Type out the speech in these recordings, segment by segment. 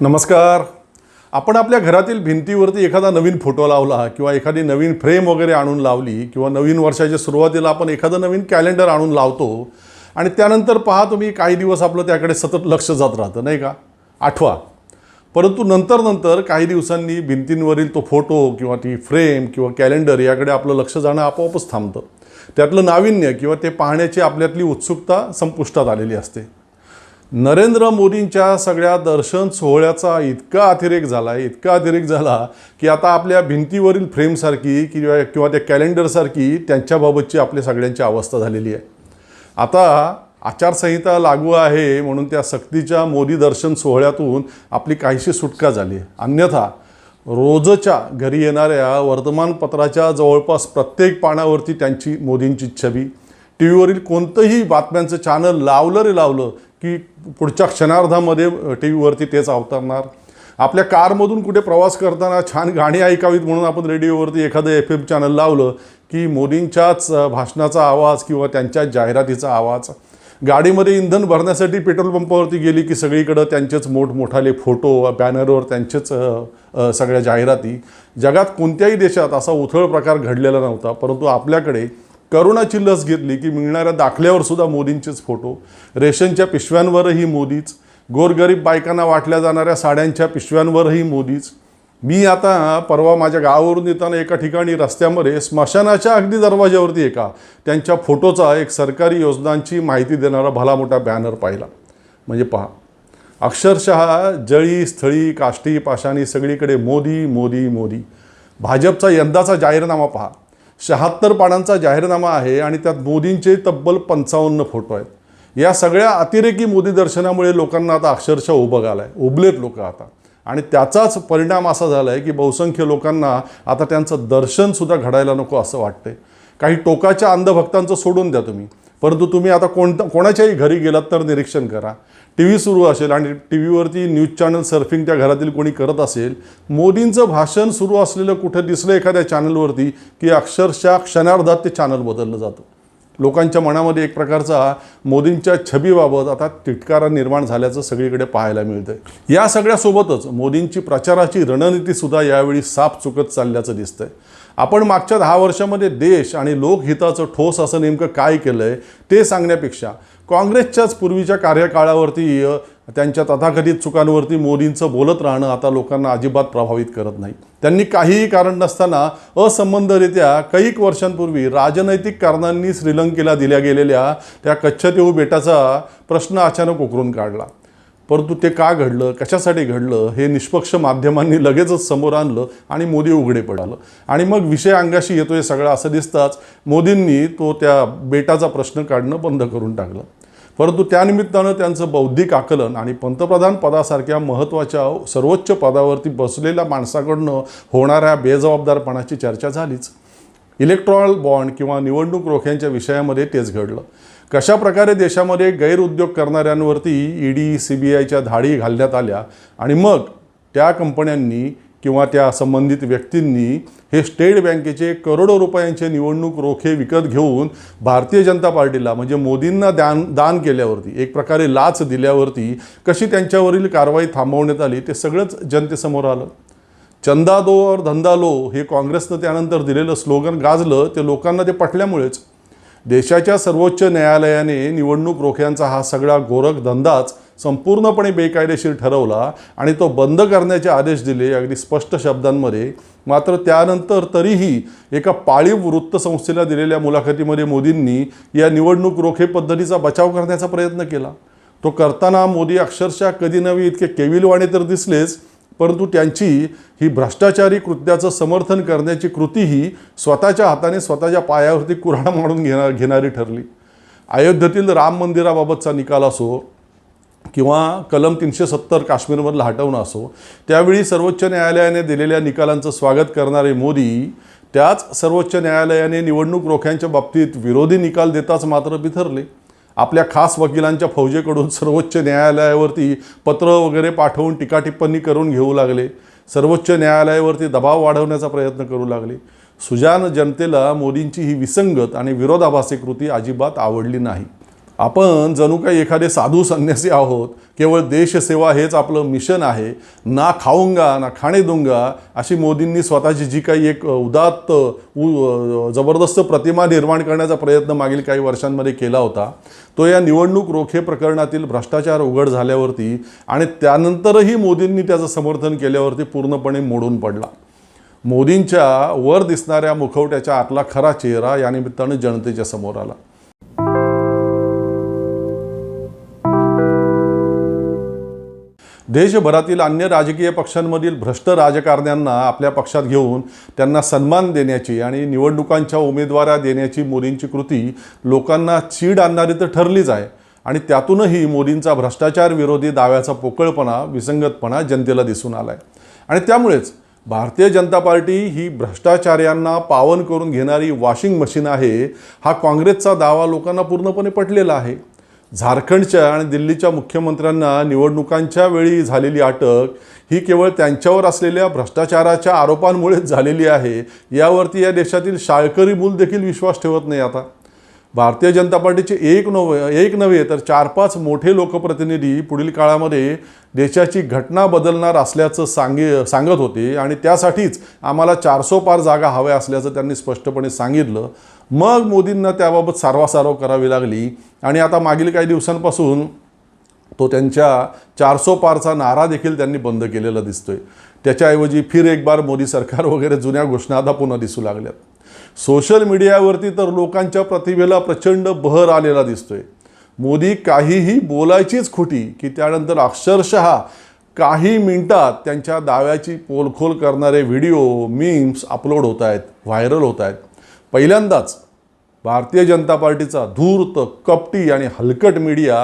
नमस्कार. आपण आपल्या घरातील भिंतीवरती एखादा नवीन फोटो लावला किंवा एखादी नवीन फ्रेम वगैरे आणून लावली किंवा नवीन वर्षाच्या सुरुवातीला आपण एखादं नवीन कॅलेंडर आणून लावतो आणि त्यानंतर पहा तुम्ही काही दिवस आपलं त्याकडे सतत लक्ष जात राहतं नाही का? आठवा. परंतु नंतर नंतर काही दिवसांनी भिंतींवरील तो फोटो किंवा ती फ्रेम किंवा कॅलेंडर याकडे आपलं लक्ष जाणं आपोआपच थांबतं. त्यातलं नाविन्य किंवा ते पाहण्याची आपल्यातली उत्सुकता संपुष्टात आलेली असते. नरेंद्र मोदींच्या सगळ्या दर्शन सोहळ्याचा इतका अतिरेक झाला आहे इतका अतिरेक झाला की आता आपल्या भिंतीवरील फ्रेमसारखी किंवा किंवा त्या कॅलेंडरसारखी त्यांच्याबाबतची आपल्या सगळ्यांची अवस्था झालेली आहे. आता आचारसंहिता लागू आहे म्हणून त्या सक्तीच्या मोदी दर्शन सोहळ्यातून आपली काहीशी सुटका झाली आहे. अन्यथा रोजच्या घरी येणाऱ्या वर्तमानपत्राच्या जवळपास प्रत्येक पानावरती त्यांची मोदींची छबी. टी व्हीवरील कोणतंही बातम्यांचं चॅनल लावलं रे लावलं की पुढच्या क्षणार्धामध्ये टी व्हीवरती तेच अवतरणार. आपल्या कारमधून कुठे प्रवास करताना छान गाणी ऐकावीत म्हणून आपण रेडिओवरती एखादं एफ एम चॅनल लावलं की मोदींच्याच भाषणाचा आवाज किंवा त्यांच्या जाहिरातीचा आवाज. गाडीमध्ये इंधन भरण्यासाठी पेट्रोल पंपावरती गेली की सगळीकडं त्यांचेच मोठमोठाले फोटो बॅनरवर त्यांचेच सगळ्या जाहिराती. जगात कोणत्याही देशात असा उथळ प्रकार घडलेला नव्हता परंतु आपल्याकडे करोनाची लस घेतली की मिळणाऱ्या दाखल्यावर सुद्धा मोदींचेच फोटो. रेशनच्या पिशव्यांवरही मोदीच. गोरगरीब बायकांना वाटल्या जाणाऱ्या साड्यांच्या पिशव्यांवरही मोदीच. मी आता परवा माझ्या गावावरून येताना एका ठिकाणी रस्त्यामध्ये स्मशानाच्या अगदी दरवाज्यावरती एका त्यांच्या फोटोचा एक सरकारी योजनांची माहिती देणारा भला मोठा बॅनर पाहिला. म्हणजे पहा. अक्षरशः जळी स्थळी काष्टी पाषाणी सगळीकडे मोदी मोदी मोदी. भाजपचा यंदाचा जाहीरनामा पहा. शहात्तर पानांचा जाहीरनामा आहे आणि त्यात मोदींचे तब्बल पंचावन्न फोटो आहेत. या सगळ्या अतिरेकी मोदी दर्शनामुळे लोकांना आता अक्षरशः उभं आलं आहे उबलेत लोक आता. आणि त्याचाच परिणाम असा झाला आहे की बहुसंख्य लोकांना आता त्यांचं दर्शनसुद्धा घडायला नको असं वाटतंय. काही टोकाच्या अंधभक्तांचं सोडून द्या तुम्ही. परंतु तुम्ही आता कोणतं कोणाच्याही घरी गेलात तर निरीक्षण करा. टी व्ही सुरू असेल आणि टी व्हीवरती न्यूज चॅनल सर्फिंग त्या घरातील कोणी करत असेल मोदींचं भाषण सुरू असलेलं कुठं दिसलं एखाद्या चॅनलवरती की अक्षरशः क्षणार्धात ते चॅनल बदललं जातं. लोकांच्या मनामध्ये एक प्रकारचा मोदींच्या छबीबाबत आता तिटकारा निर्माण झाल्याचं सगळीकडे पाहायला मिळतंय. या सगळ्यासोबतच मोदींची प्रचाराची रणनीतीसुद्धा यावेळी साफ चुकत चालल्याचं दिसतंय. आपण मागच्या दहा वर्षामध्ये देश आणि लोकहिताचं ठोस असं नेमकं काय केलं आहे ते सांगण्यापेक्षा काँग्रेसच्याच पूर्वीच्या कार्यकाळावरती त्यांच्या तथाकथित चुकांवरती मोदींचं बोलत राहणं आता लोकांना अजिबात प्रभावित करत नाही. त्यांनी काहीही कारण नसताना असंबंधरित्या कैक वर्षांपूर्वी राजनैतिक कारणांनी श्रीलंकेला दिल्या गेलेल्या त्या कच्छतेऊ बेटाचा प्रश्न अचानक उकरून काढला. परंतु ते का घडलं कशासाठी घडलं हे निष्पक्ष माध्यमांनी लगेचच समोर आणलं आणि मोदी उघडे पडालं. आणि मग विषय अंगाशी येतोय सगळा असं दिसताच मोदींनी तो त्या बेटाचा प्रश्न काढणं बंद करून टाकलं. परंतु त्यानिमित्तानं त्यांचं बौद्धिक आकलन आणि पंतप्रधान पदासारख्या महत्त्वाच्या सर्वोच्च पदावरती बसलेल्या माणसाकडनं होणाऱ्या बेजबाबदारपणाची चर्चा झालीच. इलेक्ट्रॉनल बॉन्ड किंवा निवडणूक रोख्यांच्या विषयामध्ये तेच घडलं. कशा प्रकारे देशामध्ये गैरउद्योग करणाऱ्यांवरती ई डी सी बी आयच्या धाडी घालण्यात आल्या आणि मग त्या कंपन्यांनी किंवा त्या संबंधित व्यक्तींनी हे स्टेट बँकेचे करोडो रुपयांचे निवडणूक रोखे विकत घेऊन भारतीय जनता पार्टीला म्हणजे मोदींना दान दान केल्यावरती एक प्रकारे लाच दिल्यावरती कशी त्यांच्यावरील कारवाई थांबवण्यात आली ते सगळंच जनतेसमोर आलं. चंदा दो और धंदा लो हे काँग्रेसनं त्यानंतर दिलेलं स्लोगन गाजलं ते लोकांना ते पटल्यामुळेच. देशाच्या सर्वोच्च न्यायालयाने निवडणूक रोख्यांचा हा सगळा गोरख धंदाच संपूर्णपणे बेकायदेशीर ठरवला आणि तो बंद करण्याचे आदेश दिले अगदी स्पष्ट शब्दांमध्ये. मात्र त्यानंतर तरीही एका पाळीव वृत्तसंस्थेला दिलेल्या मुलाखतीमध्ये मोदींनी या निवडणूक रोखे पद्धतीचा बचाव करण्याचा प्रयत्न केला. तो करताना मोदी अक्षरशः कधी नव्हे इतके केविलवाणे तर दिसलेच परंतु त्यांची ही भ्रष्टाचारी कृत्याचं समर्थन करण्याची कृतीही स्वतःच्या हाताने स्वतःच्या पायावरती कुऱ्हाड मारून घेणार घेणारी ठरली. अयोध्येतील राम मंदिराबाबतचा निकाल असो किंवा कलम तीनशे सत्तर काश्मीरमधलं हटवणं असो त्यावेळी सर्वोच्च न्यायालयाने दिलेल्या निकालांचं स्वागत करणारे मोदी त्याच सर्वोच्च न्यायालयाने निवडणूक रोख्यांच्या बाबतीत विरोधी निकाल देताच मात्र बिथरले. आपल्या खास वकिलांच्या फौजेकडून सर्वोच्च न्यायालयावरती पत्र वगैरे पाठवून टीकाटिप्पणी करून घेऊ लागले. सर्वोच्च न्यायालयावरती दबाव वाढवण्याचा प्रयत्न करू लागले. सुजान जनतेला मोदींची ही विसंगत आणि विरोधाभासी कृती अजिबात आवडली नाही. आपण जणू काही एखादे साधू संन्यासी आहोत केवळ देशसेवा हेच आपलं मिशन आहे ना खाऊंगा ना खाणे दूंगा अशी मोदींनी स्वतःची जी काही एक उदात्त उ जबरदस्त प्रतिमा निर्माण करण्याचा प्रयत्न मागील काही वर्षांमध्ये केला होता तो या निवडणूक रोखे प्रकरणातील भ्रष्टाचार उघड झाल्यावरती आणि त्यानंतरही मोदींनी त्याचं समर्थन केल्यावरती पूर्णपणे मोडून पडला. मोदींच्या वर दिसणाऱ्या मुखवट्याच्या आतला खरा चेहरा या निमित्तानं जनतेच्या समोर आला. देशभरातील अन्य राजकीय पक्षांमधील भ्रष्ट राजकारण्यांना आपल्या पक्षात घेऊन त्यांना सन्मान देण्याची आणि निवडणुकांच्या उमेदवारा देण्याची मोदींची कृती लोकांना चीड आणणारी तर ठरलीच आहे. आणि त्यातूनही मोदींचा भ्रष्टाचार विरोधी दाव्याचा पोकळपणा विसंगतपणा जनतेला दिसून आला आहे आणि त्यामुळेच भारतीय जनता पार्टी ही भ्रष्टाचार्यांना पावन करून घेणारी वॉशिंग मशीन आहे. हा काँग्रेसचा दावा लोकांना पूर्णपणे पटलेला आहे. झारखंडच्या आणि दिल्लीच्या मुख्यमंत्र्यांना निवडणुकांच्या वेळी झालेली अटक ही केवळ त्यांच्यावर असलेल्या भ्रष्टाचाराच्या आरोपांमुळेच झालेली आहे. यावरती या देशातील शाळकरी मूल देखील विश्वास ठेवत नाही आता. भारतीय जनता पार्टीचे एक नव्हे एक नव्हे तर चार पाच मोठे लोकप्रतिनिधी पुढील काळामध्ये देशाची घटना बदलणार असल्याचं सांगे सांगत होते आणि त्यासाठीच आम्हाला चारसो पार जागा हव्या असल्याचं त्यांनी स्पष्टपणे सांगितलं. मग मोदींना त्याबाबत सारवासारव करावी लागली. आणि आता मागील काही दिवसांपासून तो त्यांच्या चारसो पारचा नारा देखील त्यांनी बंद केलेला दिसतोय. त्याच्याऐवजी फिर एक बार मोदी सरकार वगैरे जुन्या घोषणा आता पुन्हा दिसू लागल्यात. सोशल मीडियावरती तर लोकांच्या प्रतिभेला प्रचंड बहर आलेला दिसतोय. मोदी काहीही बोलायचीच खोटी की त्यानंतर अक्षरशः काही मिनिटात त्यांच्या दाव्याची पोलखोल करणारे व्हिडिओ मीम्स अपलोड होत आहेत व्हायरल होत आहेत. पहिल्यांदाच भारतीय जनता पार्टीचा धूर्त कपटी आणि हलकट मीडिया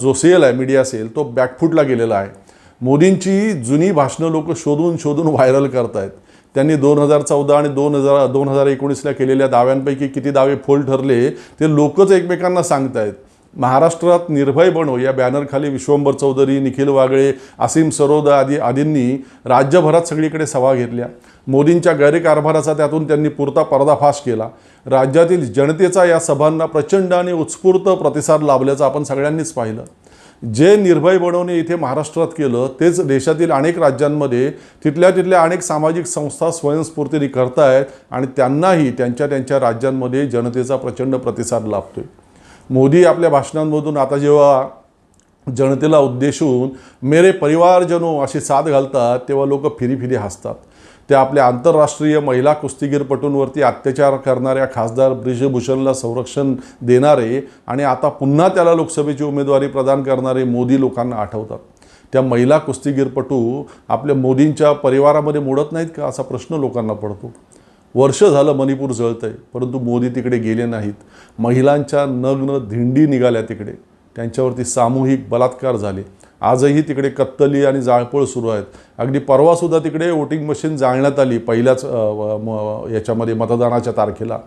जो सेल आहे मीडिया सेल तो बॅकफूटला गेलेला आहे. मोदींची जुनी भाषणं लोक शोधून शोधून व्हायरल करतायत. त्यांनी दोन हजार चौदा आणि दोन हजार दोन हजार एकोणीसला केलेल्या दाव्यांपैकी किती दावे फोल ठरले ते लोकच एकमेकांना सांगतायत. महाराष्ट्रात निर्भय बनो या बॅनरखाली विश्वंभर चौधरी निखिल वागळे असीम सरोदा आदी आदींनी राज्यभरात सगळीकडे सभा घेतल्या. मोदींच्या गैरकारभाराचा त्यातून त्यांनी पुरता पर्दाफाश केला. राज्यातील जनतेचा या सभांना प्रचंड आणि उत्स्फूर्त प्रतिसाद लाभल्याचं आपण सगळ्यांनीच पाहिलं. जे निर्भय बनवणे इथे महाराष्ट्रात केलं तेच देशातील अनेक राज्यांमध्ये तिथल्या तिथल्या अनेक सामाजिक संस्था स्वयंस्फूर्तीने करतायत आणि त्यांनाही त्यांच्या त्यांच्या राज्यांमध्ये जनतेचा प्रचंड प्रतिसाद लाभतोय. मोदी आपल्या भाषणांमधून आता जेव्हा जनतेला उद्देशून मेरे परिवारजनो अशी साथ घालतात तेव्हा लोक फिरी फिरी हसतात. ते आपल्या आंतरराष्ट्रीय महिला कुस्तीगीरपटूंवरती अत्याचार करणाऱ्या खासदार ब्रिजभूषणला संरक्षण देणारे आणि आता पुन्हा त्याला लोकसभेची उमेदवारी प्रदान करणारे मोदी लोकांना आठवतात. त्या महिला कुस्तीगीरपटू आपल्या मोदींच्या परिवारामध्ये मोडत नाहीत का? असा प्रश्न लोकांना पडतो. वर्ष झालं मणिपूर जळतंय परंतु मोदी तिकडे गेले नाहीत. महिलांच्या नग्न धिंडी निघाल्या तिकडे. त्यांच्यावरती सामूहिक बलात्कार झाले. आजही तिकडे कत्तली आणि जाळपोळ सुरू आहेत. अगदी परवासुद्धा तिकडे वोटिंग मशीन जाळण्यात आली पहिल्याच म- याच्यामध्ये मतदानाच्या तारखेला.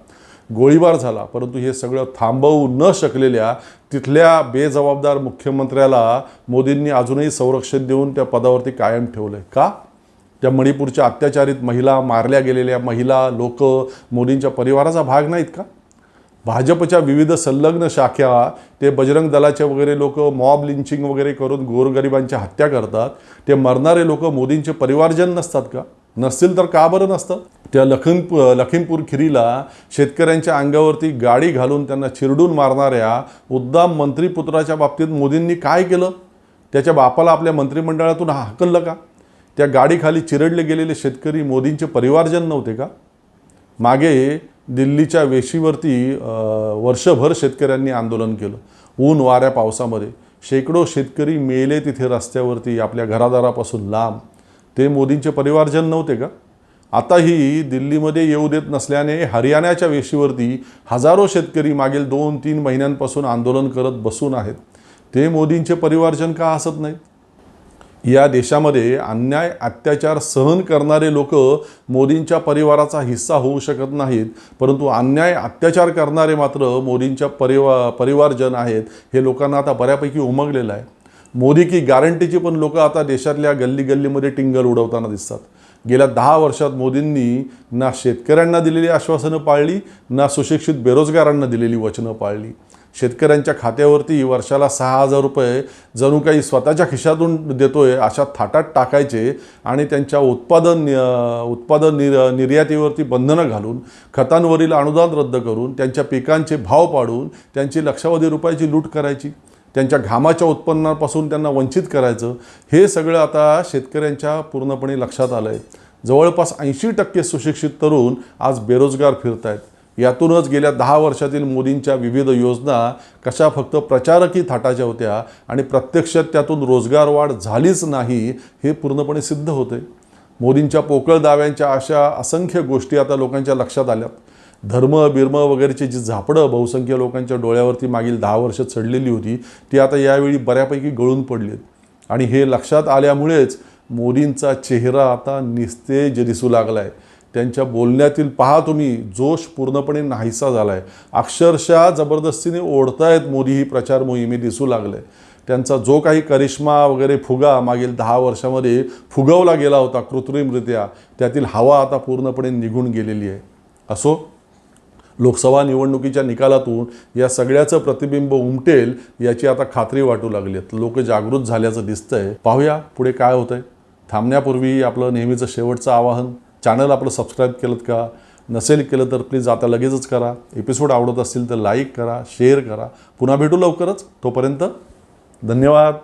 गोळीबार झाला परंतु हे सगळं थांबवू न शकलेल्या तिथल्या बेजबाबदार मुख्यमंत्र्याला मोदींनी अजूनही संरक्षण देऊन त्या पदावरती कायम ठेवलं आहे का? त्या मणिपूरच्या अत्याचारित महिला मारल्या गेलेल्या महिला लोक मोदींच्या परिवाराचा भाग नाहीत का? भाजपच्या विविध संलग्न शाखा ते बजरंग दलाचे वगैरे लोक मॉब लिंचिंग वगैरे करून गोरगरिबांच्या हत्या करतात. ते मरणारे लोक मोदींचे परिवारजन नसतात का? नसतील तर का बरं नसतं? त्या लखीमपूर लखीमपूर खिरीला शेतकऱ्यांच्या अंगावरती गाडी घालून त्यांना चिरडून मारणाऱ्या उद्दाम मंत्रीपुत्राच्या बाबतीत मोदींनी काय केलं? त्याच्या बापाला आपल्या मंत्रिमंडळातून हाकललं का? त्या गाडीखाली चिरडले गेलेले शेतकरी मोदींचे परिवारजन नव्हते का? मागे दिल्लीच्या वेशीवरती वर्षभर शेतकऱ्यांनी आंदोलन केलं. ऊन वाऱ्या पावसामध्ये. शेकडो शेतकरी मेले तिथे रस्त्यावरती आपल्या घरादारापासून लांब. ते मोदींचे परिवारजन नव्हते का? आताही दिल्लीमध्ये येऊ देत नसल्याने हरियाणाच्या वेशीवरती हजारो शेतकरी मागील दोन तीन महिन्यांपासून आंदोलन करत बसून आहेत. ते मोदींचे परिवारजन का हसत नाहीत? या देशामध्ये अन्याय अत्याचार सहन करणारे लोक मोदींच्या परिवाराचा हिस्सा होऊ शकत नाहीत. परंतु अन्याय अत्याचार करणारे मात्र मोदींच्या परिवा परिवारजन आहेत. हे लोकांना आता बऱ्यापैकी उमगलेलं आहे. मोदी की गॅरंटीची पण लोक आता देशातल्या गल्ली गल्लीमध्ये टिंगल उडवताना दिसतात. गेल्या दहा वर्षात मोदींनी ना शेतकऱ्यांना दिलेली आश्वासनं पाळली ना सुशिक्षित बेरोजगारांना दिलेली वचनं पाळली. शेतकऱ्यांच्या खात्यावरती वर्षाला सहा हजार रुपये जणू काही स्वतःच्या खिशातून देतोय अशा थाटात टाकायचे आणि त्यांच्या उत्पादन नि- उत्पादन निर निर्यातीवरती बंधनं घालून खतांवरील अनुदान रद्द करून त्यांच्या पिकांचे भाव पाडून त्यांची लक्षावधी रुपयाची लूट करायची त्यांच्या घामाच्या उत्पन्नापासून त्यांना वंचित करायचं हे सगळं आता शेतकऱ्यांच्या पूर्णपणे लक्षात आलं आहे जवळपास ऐंशी टक्के सुशिक्षित तरुण आज बेरोजगार फिरत आहेत यातूनच गेल्या दहा वर्षातील मोदींच्या विविध योजना कशा फक्त प्रचारकी थाटाच्या होत्या आणि प्रत्यक्षात त्यातून रोजगार वाढ झालीच नाही हे पूर्णपणे सिद्ध होते. मोदींच्या पोकळ दाव्यांच्या अशा असंख्य गोष्टी आता लोकांच्या लक्षात आल्यात. धर्म बिर्म वगैरेची जी झापडं बहुसंख्य लोकांच्या डोळ्यावरती मागील दहा वर्ष चढलेली होती ती आता यावेळी बऱ्यापैकी गळून पडली आहेत आणि हे लक्षात आल्यामुळेच मोदींचा चेहरा आता निस्तेज दिसू लागला आहे त्यांच्या बोलण्यातील पहा तुम्ही जोश पूर्णपणे नाहीसा झाला आहे अक्षरशः जबरदस्तीने ओढतायत मोदी ही प्रचार मोहिमे दिसू लागले. त्यांचा जो काही करिश्मा वगैरे फुगा मागील दहा वर्षामध्ये फुगवला गेला होता कृत्रिमरित्या त्यातील हवा आता पूर्णपणे निघून गेलेली आहे. असो लोकसभा निवडणुकीच्या निकालातून या सगळ्याचं प्रतिबिंब उमटेल याची आता खात्री वाटू लागली आहे लोक जागृत झाल्याचं दिसतंय. पाहूया पुढे काय होतंय. थांबण्यापूर्वी आपलं नेहमीचं शेवटचं आवाहन. चॅनल आपलं सबस्क्राईब केलं का? नसेल केलं तर प्लीज आता लगेचच करा. एपिसोड आवडत असतील तर लाईक करा शेअर करा. पुन्हा भेटू लवकरच. तोपर्यंत धन्यवाद.